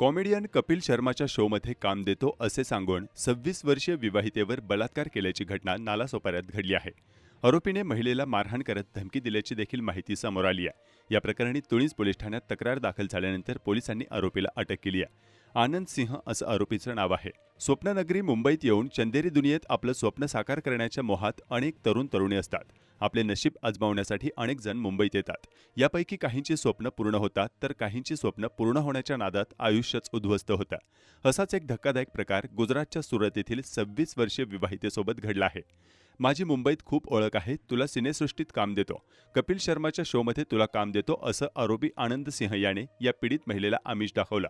Comedian Kapil शर्माच्या शोमध्ये काम देतो असे सांगून सव्वीस वर्षीय विवाहितेवर बलात्कार केल्याची घटना नालासोपाऱ्यात घडली आहे. आरोपीने महिलेला मारहाण करत धमकी दिल्याची देखील माहिती समोर आली आहे. या प्रकरणी तुळीज पोलीस ठाण्यात तक्रार दाखल झाल्यानंतर पोलिसांनी आरोपीला अटक केली आहे. आनंद सिंह असं आरोपीचं नाव आहे. स्वप्ननगरी मुंबईत येऊन चंदेरी दुनियेत आपलं स्वप्न साकार करण्याच्या मोहात अनेक तरुण तरुणी असतात. आपले नशीब आजमावण्यासाठी अनेक जण मुंबईत येतात. यापैकी काहींची स्वप्न पूर्ण होतात तर काहींची स्वप्न पूर्ण होण्याच्या नादात आयुष्यच उद्ध्वस्त होतं. असाच एक धक्कादायक प्रकार गुजरातच्या सुरत येथील सव्वीस वर्षीय विवाहितेसोबत घडला आहे. माझी मुंबईत खूप ओळख आहे तुला सिनेसृष्टीत काम देतो. कपिल शर्माच्या शोमध्ये तुला काम देतो असं आरोपी आनंद सिंह याने या पीडित महिलेला आमिष दाखवला.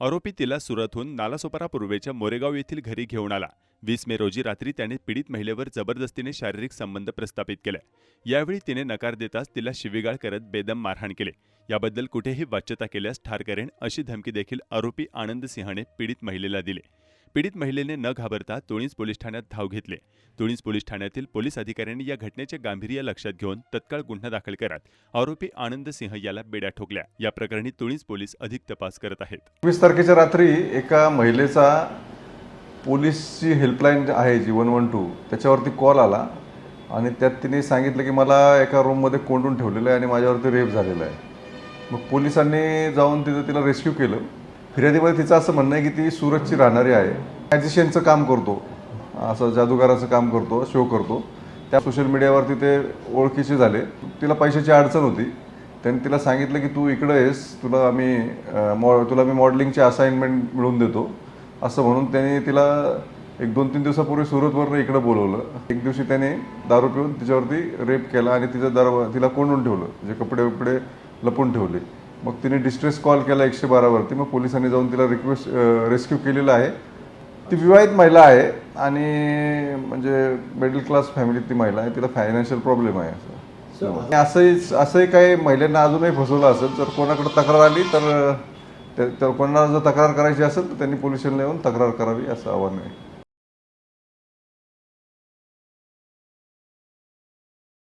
आरोपी तिला सुरतहून नालासोपारा पूर्वेच्या मोरेगाव येथील घरी घेऊन आला. वीस मे रोजी रात्री त्याने पीडित महिलेवर जबरदस्तीने शारीरिक संबंध प्रस्थापित केले. यावेळी तिने नकार देताच तिला शिवीगाळ करत बेदम मारहाण केले. याबद्दल कुठेही वाच्यता केल्यास ठार करेन अशी धमकी देखील आरोपी आनंद सिंहने पीडित महिलेला दिली. पीडित महिलेने न घाबरता तुळीज पोलीस ठाण्यात धाव घेतले. तुळीज पोलीस ठाण्यातील पोलीस अधिकाऱ्यांनी या घटनेचे गांभीर्य लक्षात घेऊन तत्काळ गुन्हा दाखल करत. आरोपी आनंद सिंह याला बेड्या ठोकल्या. या प्रकरणी तुळीज पोलीस अधिक तपास करत आहेत. वीस तारखेच्या रात्री एका महिलेचा पोलीसची हेल्पलाईन आहे जी वन वन टू त्याच्यावरती कॉल आला आणि त्यात तिने सांगितलं की मला एका रूममध्ये कोंडून ठेवलेलं आहे आणि माझ्यावरती रेप झालेला आहे. मग पोलिसांनी जाऊन तिथं तिला रेस्क्यू केलं. फिर्यादीमध्ये तिचं असं म्हणणं आहे की ती सुरतची राहणारी आहे. मॅजिशियनचं काम करतो. असं जादूगाराचं काम करतो शो करतो. त्या सोशल मीडियावरती ते ओळखीचे झाले. तिला पैशाची अडचण होती. त्यांनी तिला सांगितलं की तू इकडं आहेस तुला आम्ही मॉ तुला मी मॉडेलिंगची असाइनमेंट मिळवून देतो. असं म्हणून त्यांनी तिला एक दोन तीन दिवसापूर्वी सुरतवरनं इकडं बोलवलं. एक दिवशी त्याने दारू पिऊन तिच्यावरती रेप केला आणि तिचं दर तिला कोंडून ठेवलं. म्हणजे कपडे वपडे लपून ठेवले. मग तिने डिस्ट्रेस कॉल केला एकशे बारावरती. मग पोलिसांनी जाऊन तिला रिक्वेस्ट रेस्क्यू केलेलं आहे. ती विवाहित महिला आहे आणि म्हणजे मिडल क्लास फॅमिलीत ती महिला आहे. तिला फायनान्शियल प्रॉब्लेम आहे. असं असंही असंही काही महिलांना अजूनही फसवलं असेल जर कोणाकडे तक्रार आली तर तर कोणाला जर तक्रार करायची असेल तर त्यांनी पोलिसांना येऊन तक्रार करावी असं आव्हान आहे.